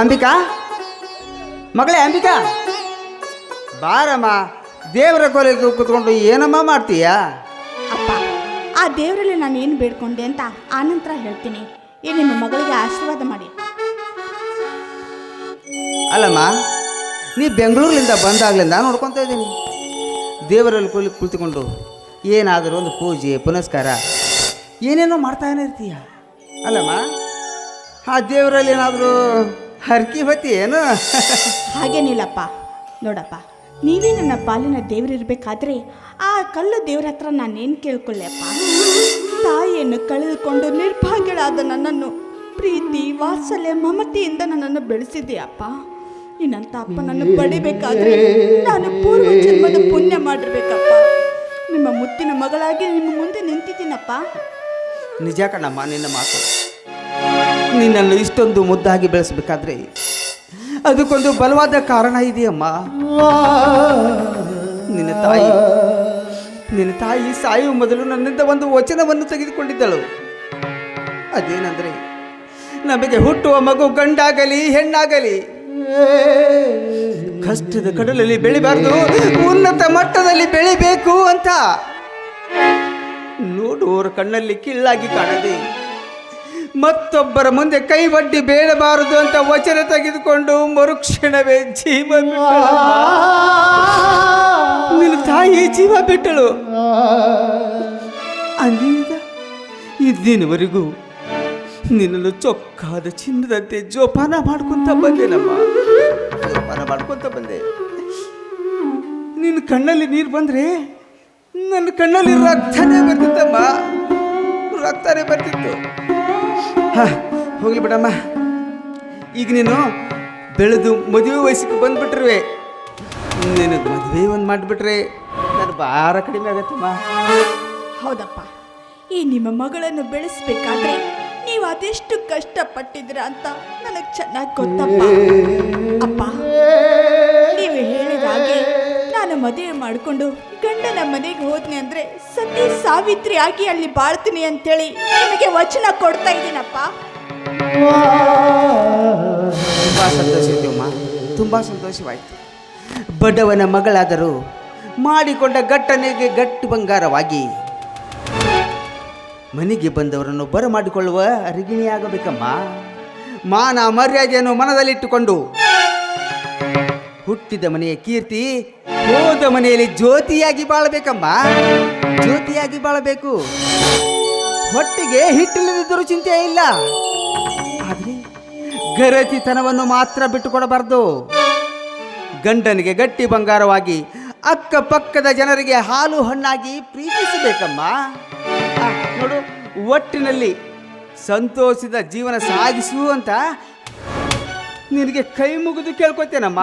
ಅಂಬಿಕಾ? ಮಗಳೇ ಅಂಬಿಕಾ? ಬಾರಮ್ಮ ದೇವರ ಕೊಲೆ ಕೂತ್ಕೊಂಡು ಏನಮ್ಮ ಮಾಡ್ತೀಯಾ? ಅಪ್ಪ ಆ ದೇವರಲ್ಲಿ ನಾನು ಏನು ಬೇಡ್ಕೊಂಡೆ ಅಂತ ಆನಂತರ ಹೇಳ್ತೀನಿ. ಈ ನಿಮ್ಮ ಮಗಳಿಗೆ ಆಶೀರ್ವಾದ ಮಾಡಿ. ಅಲ್ಲಮ್ಮ ನೀ ಬೆಂಗಳೂರಿನಿಂದ ಬಂದಾಗ್ಲಿಂದ ನೋಡ್ಕೊತಾ ಇದ್ದೀನಿ. ದೇವರಲ್ಲಿ ಕುಳಿ ಕುಳಿತುಕೊಂಡು ಏನಾದರೂ ಒಂದು ಪೂಜೆ ಪುನಸ್ಕಾರ ಏನೇನೋ ಮಾಡ್ತಾ ಇರ್ತೀಯ? ಅಲ್ಲಮ್ಮ ಆ ದೇವರಲ್ಲಿ ಏನಾದರೂ ಹರಕಿ ಬತ್ತಿ ಏನು? ಹಾಗೇನಿಲ್ಲಪ್ಪ. ನೋಡಪ್ಪ ನೀವೇ ನನ್ನ ಪಾಲಿನ ದೇವರಿರ್ಬೇಕಾದ್ರೆ ಆ ಕಲ್ಲು ದೇವ್ರ ಹತ್ರ ನಾನೇನು ಕೇಳ್ಕೊಳ್ಳೆಪ್ಪ ತಾಯಿಯನ್ನು ಕಳೆದುಕೊಂಡು ನಿರ್ಭಾಗ್ಯಳಾದ ನನ್ನನ್ನು ಪ್ರೀತಿ ವಾತ್ಸಲ್ಯ ಮಮತೆಯಿಂದ ನನ್ನನ್ನು ಬೆಳೆಸಿದೆಯಪ್ಪ ನಿನ್ನಂತ ಅಪ್ಪನನ್ನು ಪಡಿಬೇಕಾದ್ರೆ ನಾನು ಪೂರ್ವ ಜನ್ಮದ ಪುಣ್ಯ ಮಾಡಿರ್ಬೇಕಪ್ಪ. ನಿಮ್ಮ ಮುತ್ತಿನ ಮಗಳಾಗಿ ನಿಮ್ಮ ಮುಂದೆ ನಿಂತಿದ್ದೀನಪ್ಪ. ನಿಜ ಕಣಮ್ಮ ನಿನ್ನ ಮಾತು. ನಿನ್ನನ್ನು ಇಷ್ಟೊಂದು ಮುದ್ದಾಗಿ ಬೆಳೆಸಬೇಕಾದ್ರೆ ಅದಕ್ಕೊಂದು ಬಲವಾದ ಕಾರಣ ಇದೆಯಮ್ಮ. ನಿನ್ನ ತಾಯಿ ನಿನ್ನ ತಾಯಿ ಸಾಯುವ ಮೊದಲು ನನ್ನಿಂದ ಒಂದು ವಚನವನ್ನು ತೆಗೆದುಕೊಂಡಿದ್ದಳು. ಅದೇನಂದ್ರೆ, ನಮಗೆ ಹುಟ್ಟುವ ಮಗು ಗಂಡಾಗಲಿ, ಹೆಣ್ಣಾಗಲಿ, ಕಷ್ಟದ ಕಡಲಲ್ಲಿ ಬೆಳಿಬಾರ್ದು, ಉನ್ನತ ಮಟ್ಟದಲ್ಲಿ ಬೆಳಿಬೇಕು ಅಂತ ನೋಡುವವರ ಕಣ್ಣಲ್ಲಿ ಕಿಳ್ಳಾಗಿ ಕಾಣದೆ ಮತ್ತೊಬ್ಬರ ಮುಂದೆ ಕೈ ಒಡ್ಡಿ ಬೇಡಬಾರದು ಅಂತ ವಚನ ತೆಗೆದುಕೊಂಡು ಮರುಕ್ಷಣವೇ ಜೀವ. ನಿನ್ನ ತಾಯಿ ಜೀವ ಬಿಟ್ಟಳು. ಅಂದಿನಿಂದ ಇದ್ದಿನವರೆಗೂ ನಿನ್ನನ್ನು ಚೊಕ್ಕಾದ ಚಿನ್ನದಂತೆ ಜೋಪಾನ ಮಾಡ್ಕೊಂತ ಬಂದೆನಮ್ಮ ಜೋಪಾನ ಮಾಡ್ಕೊಂತ ಬಂದೆ. ನಿನ್ನ ಕಣ್ಣಲ್ಲಿ ನೀರು ಬಂದ್ರೆ ನನ್ನ ಕಣ್ಣಲ್ಲಿ ರಕ್ತನೇ ಬರ್ತಿತ್ತಮ್ಮ. ರಕ್ತನೇ ಬರ್ತಿತ್ತು. ಹೋಗ್ಲಿ ಬಿಡಮ್ಮ. ಈಗ ನೀನು ಬೆಳೆದು ಮದುವೆ ವಯಸ್ಸಿಗೆ ಬಂದ್ಬಿಟ್ರುವೆ. ನೀನು ಮದುವೆ ಒಂದು ಮಾಡಿಬಿಟ್ರೆ ನಾನು ಭಾರ ಕಡಿಮೆ ಆಗತ್ತಮ್ಮ. ಹೌದಪ್ಪ. ಈ ನಿಮ್ಮ ಮಗಳನ್ನು ಬೆಳೆಸ್ಬೇಕಾದ್ರೆ ನೀವು ಅದೆಷ್ಟು ಕಷ್ಟಪಟ್ಟಿದ್ರ ಅಂತ ನನಗೆ ಚೆನ್ನಾಗಿ ಗೊತ್ತಪ್ಪ. ಅಪ್ಪ, ನೀವು ಹೇಳಿದ ಹಾಗೆ ನಾನು ಮದುವೆ ಮಾಡಿಕೊಂಡು ಗಂಡನ ಮನೆಗೆ ಹೋದ್ನಿ ಅಂದ್ರೆ ಸತಿ ಸಾವಿತ್ರಿ ಆಗಿ ಅಲ್ಲಿ ಬಾಳ್ತೀನಿ ಅಂತೇಳಿ ನಿಮಗೆ ವಚನ ಕೊಡ್ತಾ ಇದ್ದೀನಪ್ಪ. ತುಂಬ ಸಂತೋಷವಿದ್ದೆಮ್ಮ ತುಂಬ ಸಂತೋಷವಾಯಿತು. ಬಡವನ ಮಗಳಾದರೂ ಮಾಡಿಕೊಂಡ ಗಟ್ಟನೆಗೆ ಗಟ್ಟು ಬಂಗಾರವಾಗಿ ಮನೆಗೆ ಬಂದವರನ್ನು ಬರಮಾಡಿಕೊಳ್ಳುವ ಅರಿಗಿಣಿಯಾಗಬೇಕಮ್ಮ. ಮಾನ ಮರ್ಯಾದೆಯನ್ನು ಮನದಲ್ಲಿಟ್ಟುಕೊಂಡು ಹುಟ್ಟಿದ ಮನೆಯ ಕೀರ್ತಿ ಹೋದ ಮನೆಯಲ್ಲಿ ಜ್ಯೋತಿಯಾಗಿ ಬಾಳಬೇಕಮ್ಮ. ಜ್ಯೋತಿಯಾಗಿ ಬಾಳಬೇಕು. ಹೊಟ್ಟಿಗೆ ಹಿಟ್ಟಿಲ್ಲದಿದ್ದರೂ ಚಿಂತೆ ಇಲ್ಲ. ಆದರೆ ಗರತಿತನವನ್ನು ಮಾತ್ರ ಬಿಟ್ಟುಕೊಡಬಾರ್ದು. ಗಂಡನಿಗೆ ಗಟ್ಟಿ ಬಂಗಾರವಾಗಿ ಅಕ್ಕಪಕ್ಕದ ಜನರಿಗೆ ಹಾಲು ಹಣ್ಣಾಗಿ ಪ್ರೀತಿಸಬೇಕಮ್ಮ. ನೋಡು, ಒಟ್ಟಿನಲ್ಲಿ ಸಂತೋಷದ ಜೀವನ ಸಾಗಿಸು ಅಂತ ನಿನಗೆ ಕೈ ಮುಗಿದು ಕೇಳ್ಕೊತೇನಮ್ಮ?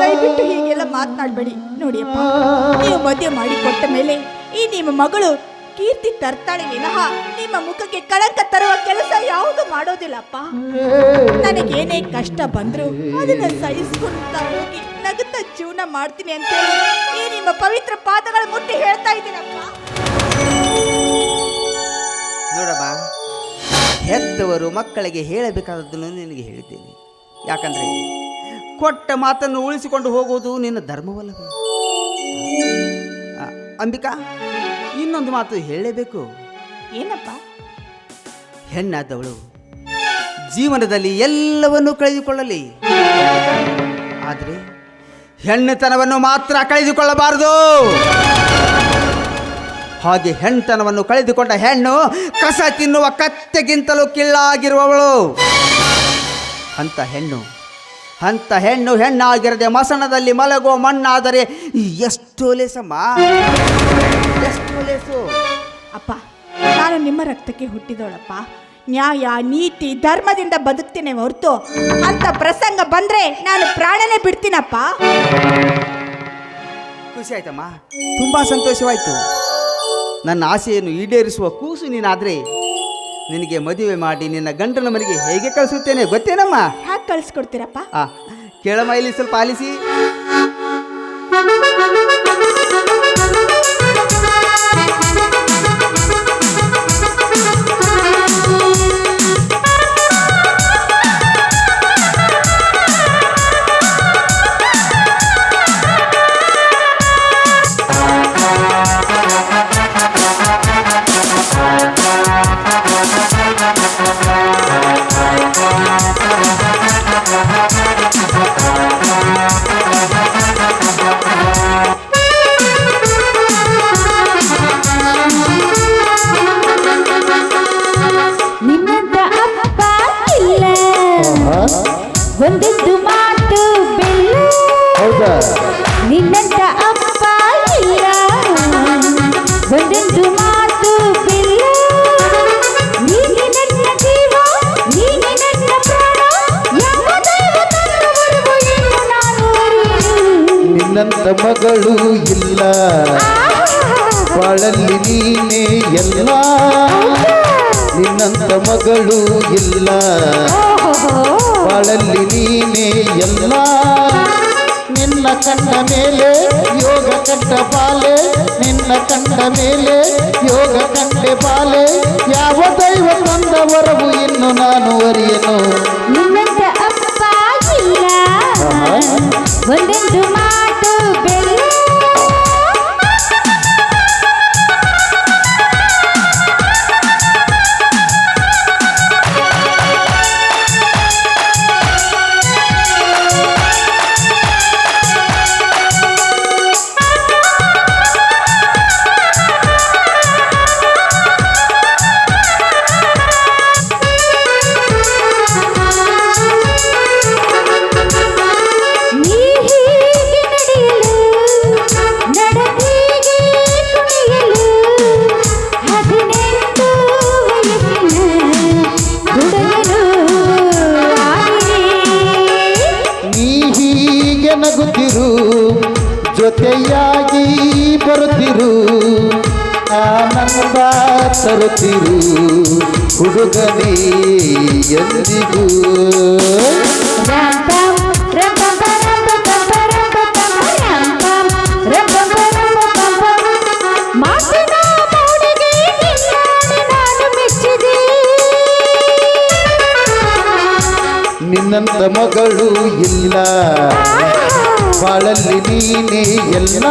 ದಯವಿಟ್ಟು ಹೀಗೆಲ್ಲ ಮಾತನಾಡಬೇಡಿ. ನೋಡಿಯಪ್ಪ, ನೀವು ಮದುವೆ ಮಾಡಿ ಕೊಟ್ಟ ಮೇಲೆ ಈ ನಿಮ್ಮ ಮಗಳು ಕೀರ್ತಿ ತರ್ತಾಳೆ ವಿನಃ ನಿಮ್ಮ ಮುಖಕ್ಕೆ ಕಳಂಕ ತರುವ ಕೆಲಸ ಯಾವುದು ಮಾಡೋದಿಲ್ಲಪ್ಪ. ನನಗೇನೇ ಕಷ್ಟ ಬಂದ್ರು ಅದನ್ನ ಸಹಿಸ್ಕೊಂತ ಹೋಗಿ ನಗುತ್ತಾ ಜೀವನ ಮಾಡ್ತೀನಿ ಅಂತ ಈ ನಿಮ್ಮ ಪವಿತ್ರ ಪಾದಗಳ ಮುಟ್ಟಿ ಹೇಳ್ತಾ ಇದ್ದೀನಪ್ಪ. ಹೆತ್ತವರು ಮಕ್ಕಳಿಗೆ ಹೇಳಬೇಕಾದದ್ದನ್ನು ನಿನಗೆ ಹೇಳಿದ್ದೇನೆ. ಯಾಕಂದ್ರೆ ಕೊಟ್ಟ ಮಾತನ್ನು ಉಳಿಸಿಕೊಂಡು ಹೋಗುವುದು ನಿನ್ನ ಧರ್ಮವಲ್ಲವೇ? ಅಂಬಿಕಾ ಇನ್ನೊಂದು ಮಾತು ಹೇಳಲೇಬೇಕು. ಏನಪ್ಪ? ಹೆಣ್ಣಾದವಳು ಜೀವನದಲ್ಲಿ ಎಲ್ಲವನ್ನೂ ಕಳೆದುಕೊಳ್ಳಲಿ. ಆದರೆ ಹೆಣ್ಣುತನವನ್ನು ಮಾತ್ರ ಕಳೆದುಕೊಳ್ಳಬಾರದು. ಹಾಗೆ ಹೆಣ್ತನವನ್ನು ಕಳೆದುಕೊಂಡ ಹೆಣ್ಣು ಕಸ ತಿನ್ನುವ ಕತ್ತೆಗಿಂತಲೂ ಕಿಳ್ಳಾಗಿರುವವಳು. ಅಂತ ಹೆಣ್ಣು ಅಂತ ಹೆಣ್ಣು ಹೆಣ್ಣಾಗಿರದೆ ಮಸಣದಲ್ಲಿ ಮಲಗುವ ಮಣ್ಣಾದರೆ ಎಷ್ಟು ಲೇಸಮ್ಮ. ಎಷ್ಟು ಲೇಸು. ಅಪ್ಪ ನಾನು ನಿಮ್ಮ ರಕ್ತಕ್ಕೆ ಹುಟ್ಟಿದವಳಪ್ಪ. ನ್ಯಾಯ ನೀತಿ ಧರ್ಮದಿಂದ ಬದುಕ್ತೇನೆ ಹೊರತು ಅಂತ ಪ್ರಸಂಗ ಬಂದ್ರೆ ನಾನು ಪ್ರಾಣನೇ ಬಿಡ್ತೀನಪ್ಪ. ಖುಷಿ ಆಯ್ತಮ್ಮ. ತುಂಬಾ ಸಂತೋಷವಾಯಿತು. ನನ್ನ ಆಸೆಯನ್ನು ಈಡೇರಿಸುವ ಕೂಸು ನೀನಾದರೆ ನಿನಗೆ ಮದುವೆ ಮಾಡಿ ನಿನ್ನ ಗಂಡನ ಮನೆಗೆ ಹೇಗೆ ಕಳಿಸುತ್ತೇನೆ ಗೊತ್ತೇನಮ್ಮ? ಹ್ಯಾಕ್ ಕಳಿಸ್ಕೊಡ್ತೀರಪ್ಪ. ಆ ಕೇಳಮ್ಮ ಇಲ್ಲಿ ಸ್ವಲ್ಪ ಆಲಿಸಿ. ನಿನ್ನಂತ ಮಗಳು ಇಲ್ಲ ಬಾಳಲ್ಲಿ ನೀನೇ ಎಲ್ಲ ನಿನ್ನಂತ ಮಗಳು ಇಲ್ಲ ಬಾಳಲ್ಲಿ ನೀನೇ ಎಲ್ಲ ನಿನ್ನ ಕಂಡ ಮೇಲೆ ಯೋಗ ಕಂಡ ಬಾಲೆ ನಿನ್ನ ಕಂಡ ಮೇಲೆ ಯೋಗ ಕಂಡೆ ಬಾಲೆ ಯಾವ ದೈವ ತಂದ ವರವು ಇನ್ನು ನಾನು ಅರಿಯನು ನಿನ್ನಂತ ಅಪ್ಪ ಇಲ್ಲ ಒಂದೊಂದು ಮಾತು ಜೊತೆಯಾಗಿ ಬರುತ್ತಿರು ಆನಂದ ತರುತ್ತಿರು. ಹುಡುಗನೇ ಎಂದಿಗೂ. ನಿನ್ನಂತ ಮಗಳು ಇಲ್ಲ. ಬಾಳಲ್ಲಿ ನೀನೇ ಎಲ್ಲ.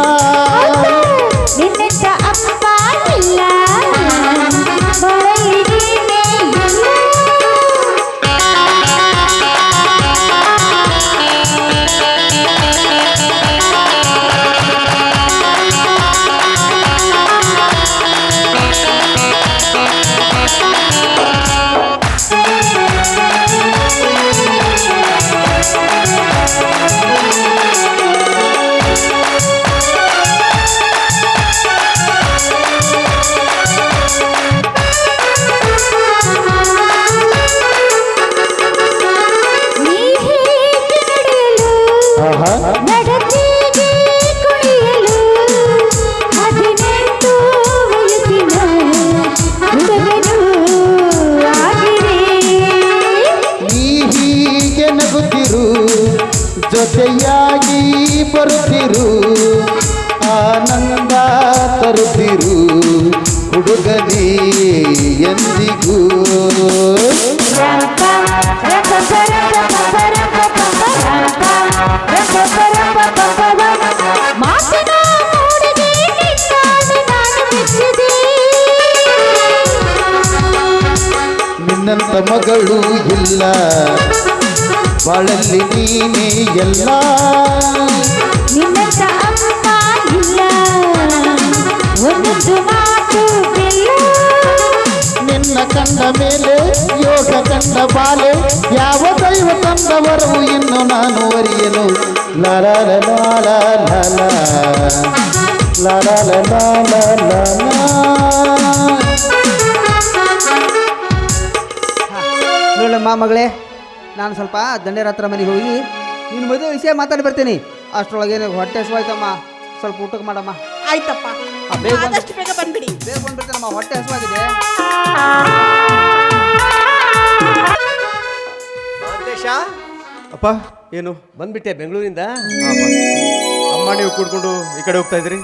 ಹುಡುಗನೇ ಎಂದಿಗೂ ಮಾತಿನ ಮೋಡಿಗೆ ನಿನ್ನಾಡಿ ನಾನು ಮೆಚ್ಚಿದೆ ನಿನ್ನಂತ ಮಗಳು ಇಲ್ಲ ಬಾಳಲ್ಲಿ ನೀನೇ ಎಲ್ಲ ನಿನ್ನ ಕಂಡ ಮೇಲೆ ಯೋಗ ಕಂಡ ಬಾಲೆ ಯಾವ ದೈವ ತಂದವರು ಇನ್ನು ನಾನು ಅರಿಯನು ಲಾಲ ಲಾಲ ಲಾಲ ಲಾಲ ನೋಡಮ್ಮ ಮಗಳೇ ನಾನು ಸ್ವಲ್ಪ ದಂಡೆರ ಹತ್ರ ಮನೆಗೆ ಹೋಗಿ ನಿನ್ನ ಮದುವೆ ವಿಷಯ ಮಾತಾಡಿ ಬರ್ತೀನಿ ಅಷ್ಟರೊಳಗೆ ಹೊಟ್ಟೆ ಹಸುವಾಯ್ತಮ್ಮ ಸ್ವಲ್ಪ ಊಟಕ್ಕೆ ಮಾಡಮ್ಮ ಆಯ್ತಪ್ಪ ಬೇಗ ಬಂದು- ಆದಷ್ಟು ಬೇಗ ಬಂದ್ಬಿಡಿ. ಬೇಗ ಬಂದ್ಬಿಡ್ತೀನಮ್ಮ ಹೊಟ್ಟೆ ಹಸುವಾಗಿದೆ. ಅಪ್ಪ ಏನು ಬಂದ್ಬಿಟ್ಟೆ ಬೆಂಗಳೂರಿಂದ? ಅಮ್ಮ ನೀವು ಕೂಡ್ಕೊಂಡು ಈ ಕಡೆ ಹೋಗ್ತಾ ಇದ್ರಿ?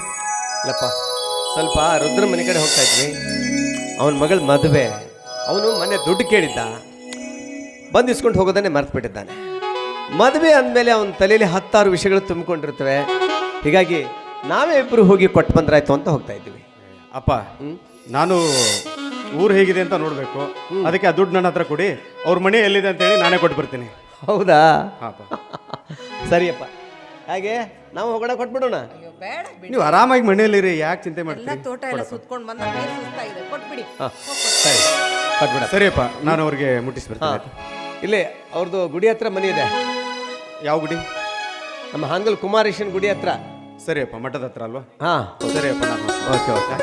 ಇಲ್ಲಪ್ಪ ಸ್ವಲ್ಪ ರುದ್ರ ಮನೆ ಕಡೆ ಹೋಗ್ತಾ ಇದ್ವಿ. ಅವನ ಮಗಳ ಮದುವೆ. ಅವನು ಮನೆ ದುಡ್ಡು ಕೇಳಿದ್ದ. ಬಂದು ಇಸ್ಕೊಂಡು ಹೋಗೋದನ್ನೇ ಮರ್ತು ಬಿಟ್ಟಿದ್ದಾನೆ ಮದುವೆ ಅಂದಮೇಲೆ ಅವನ ತಲೆಯಲ್ಲಿ ಹತ್ತಾರು ವಿಷಯಗಳು ತುಂಬಿಕೊಂಡಿರ್ತವೆ ಹೀಗಾಗಿ ನಾವೇ ಇಬ್ಬರು ಹೋಗಿ ಕೊಟ್ಟು ಬಂದ್ರಾಯ್ತು ಅಂತ ಹೋಗ್ತಾ ಇದ್ವಿ ಅಪ್ಪ ನಾನು ಊರು ಹೇಗಿದೆ ಅಂತ ನೋಡಬೇಕು. ಅದಕ್ಕೆ ಆ ದುಡ್ಡು ನನ್ನ ಹತ್ರ ಕೊಡಿ. ಅವ್ರ ಮನೆ ಎಲ್ಲಿದೆ ಅಂತೇಳಿ ನಾನೇ ಕೊಟ್ಟು ಬರ್ತೀನಿ. ಹೌದಾ? ಸರಿಯಪ್ಪ ಹಾಗೆ ನಾವು ಹೋಗೋಣ ಕೊಟ್ಬಿಡೋಣ? ನೀವು ಆರಾಮಾಗಿ ಮನೆಯಲ್ಲಿರಿ ಯಾಕೆ ಚಿಂತೆ ಎಲ್ಲ ಮಾಡ್ತೀರಿ? ತೋಟ ಎಲ್ಲ ಸುತ್ಕೊಂಡು ಬಂದ ಮೇಲೆ ಸುಸ್ತಾಗಿದೆ ಕೊಟ್ಬಿಡಿ ಹಾಂ ಸರಿ. ಕೊಟ್ಬಿಡ ಸರಿಯಪ್ಪ ನಾನು ಅವ್ರಿಗೆ ಮುಟ್ಟಿಸ್ಬಿಡ್ತೀನಿ ಇಲ್ಲಿ ಆಯ್ತಾ? ಇಲ್ಲೇ ಅವ್ರದ್ದು ಗುಡಿ ಹತ್ರ ಮನೆ ಇದೆ. ಯಾವ ಗುಡಿ? ನಮ್ಮ ಹಾಂಗಲ್ ಕುಮಾರೇಶನ್ ಗುಡಿ ಹತ್ರ. ಸರಿಯಪ್ಪ ಮಠದ ಹತ್ರ ಅಲ್ವಾ? ಹಾಂ. ಸರಿಯಪ್ಪ ನಾನು ಓಕೆ ಓಕೆ.